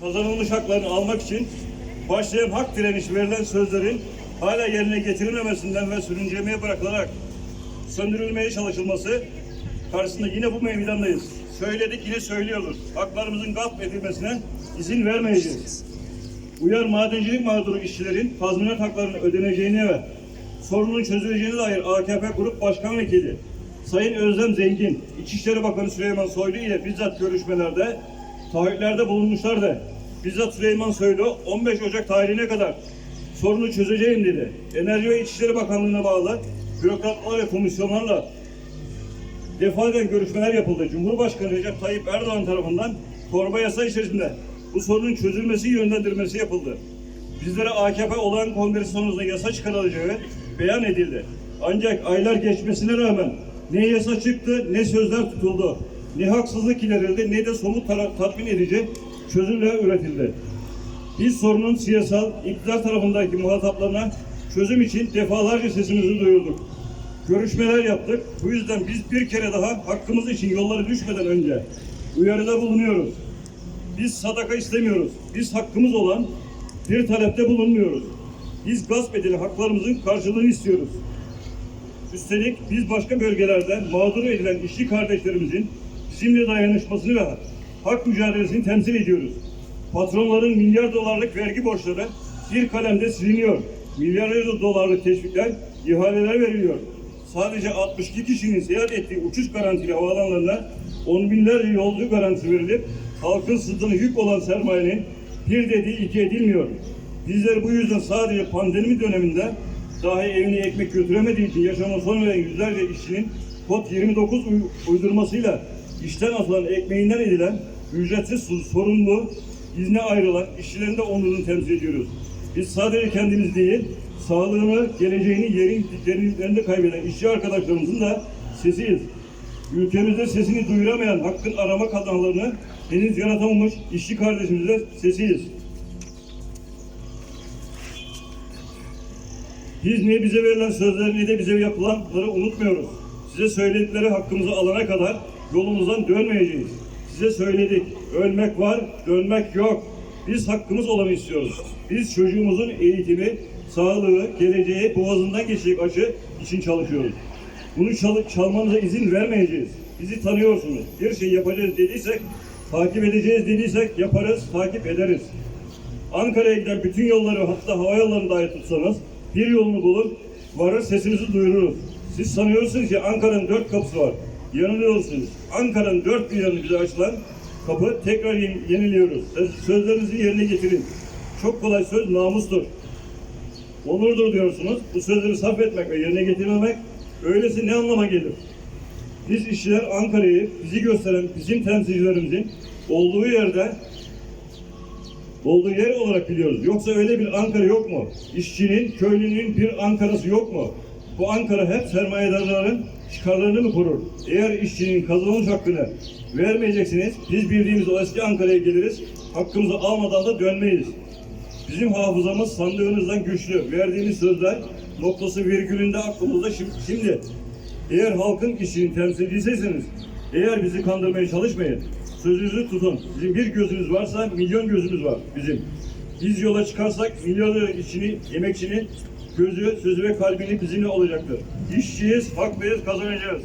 kazanılmış haklarını almak için başlayan hak direnişi verilen sözlerin hala yerine getirilmemesinden ve sürüncemeye bırakılarak söndürülmeye çalışılması karşısında yine bu meydandayız. Söyledik yine söylüyoruz. Haklarımızın gasp edilmesine izin vermeyeceğiz. Uyar madencilik mağduru işçilerin tazminat haklarının ödeneceğine ve sorunun çözüleceğine dair AKP Grup Başkan Vekili Sayın Özlem Zengin, İçişleri Bakanı Süleyman Soylu ile bizzat görüşmelerde taahhütlerde bulunmuşlardı. Bizzat Süleyman Soylu 15 Ocak tarihine kadar sorunu çözeceğim dedi. Enerji ve İçişleri Bakanlığı'na bağlı bürokratlar ve komisyonlarla defaten görüşmeler yapıldı. Cumhurbaşkanı Recep Tayyip Erdoğan tarafından torba yasa içerisinde bu sorunun çözülmesi yönlendirmesi yapıldı. Bizlere AKP olağan kongresi sonrasında yasa çıkarılacağı beyan edildi. Ancak aylar geçmesine rağmen ne yasa çıktı ne sözler tutuldu. Ne haksızlık giderildi ne de somut tatmin edici çözümler üretildi. Biz sorunun siyasal iktidar tarafındaki muhataplarına çözüm için defalarca sesimizi duyurduk. Görüşmeler yaptık. Bu yüzden biz bir kere daha hakkımız için yolları düşmeden önce uyarıda bulunuyoruz. Biz sadaka istemiyoruz. Biz hakkımız olan bir talepte bulunmuyoruz. Biz gasp edilen haklarımızın karşılığını istiyoruz. Üstelik biz başka bölgelerde mağdur edilen işçi kardeşlerimizin bizimle dayanışmasını ve hak mücadelesini temsil ediyoruz. Patronların milyar dolarlık vergi borçları bir kalemde siliniyor. Milyarlarca dolarlık teşvikler, ihaleler veriliyor. Sadece 62 kişinin seyahat ettiği uçuş garantili havaalanlarına on binlerce yolcu garantisi verilip halkın sırtına yük olan sermayenin bir dediği iki edilmiyor. Bizler bu yüzden sadece pandemi döneminde dahi evine ekmek götüremediği için yaşama son veren yüzlerce işçinin kod 29 uy- uydurmasıyla işten atılan ekmeğinden edilen ücretsiz sorumlu izne ayrılan işçilerin de onurunu temsil ediyoruz. Biz sadece kendimiz değil, sağlığını, geleceğini yerin derinliklerinde kaybeden işçi arkadaşlarımızın da sesiyiz. Ülkemizde sesini duyuramayan hakkın arama kanallarını henüz yaratamamış işçi kardeşimizle sesiyiz. Biz ne bize verilen sözleri ne de bize yapılanları unutmuyoruz. Size söyledikleri hakkımızı alana kadar yolumuzdan dönmeyeceğiz. Size söyledik. Ölmek var, dönmek yok. Biz hakkımız olanı istiyoruz. Biz çocuğumuzun eğitimi, sağlığı, geleceği boğazından geçecek aşı için çalışıyoruz. Bunu çal çalmanıza izin vermeyeceğiz. Bizi tanıyorsunuz. Bir şey yapacağız dediysek, takip edeceğiz dediysek yaparız, takip ederiz. Ankara'ya giden bütün yolları hatta hava yollarını dahi tutsanız bir yolunu bulun, varır sesimizi duyururuz. Siz sanıyorsunuz ki Ankara'nın dört kapısı var. Yanılıyorsunuz. Ankara'nın dört bir yanı bize açılan kapı tekrar yen- yeniliyoruz. Söz- Sözlerinizi yerine getirin. Çok kolay söz namustur. Onurdur diyorsunuz. Bu sözleri sarf etmek ve yerine getirmemek öylesi ne anlama gelir? Biz işçiler Ankara'yı bizi gösteren bizim temsilcilerimizin olduğu yerde olduğu yer olarak biliyoruz. Yoksa öyle bir Ankara yok mu? İşçinin, köylünün bir Ankara'sı yok mu? Bu Ankara hep sermayedarların çıkarlarını mı korur? Eğer işçinin kazanılmış hakkını vermeyeceksiniz, biz bildiğimiz o eski Ankara'ya geliriz, hakkımızı almadan da dönmeyiz. Bizim hafızamız sandığınızdan güçlü. Verdiğimiz sözler noktası virgülünde aklımızda şim- şimdi. Eğer halkın işini temsilcisiyseniz, eğer bizi kandırmaya çalışmayın. Sözünüzü tutun. Bizim bir gözünüz varsa milyon gözümüz var bizim. Biz yola çıkarsak milyonların işini, emekçinin gözü, sözü ve kalbini bizimle olacaktır. İşçiyiz, haklıyız, kazanacağız.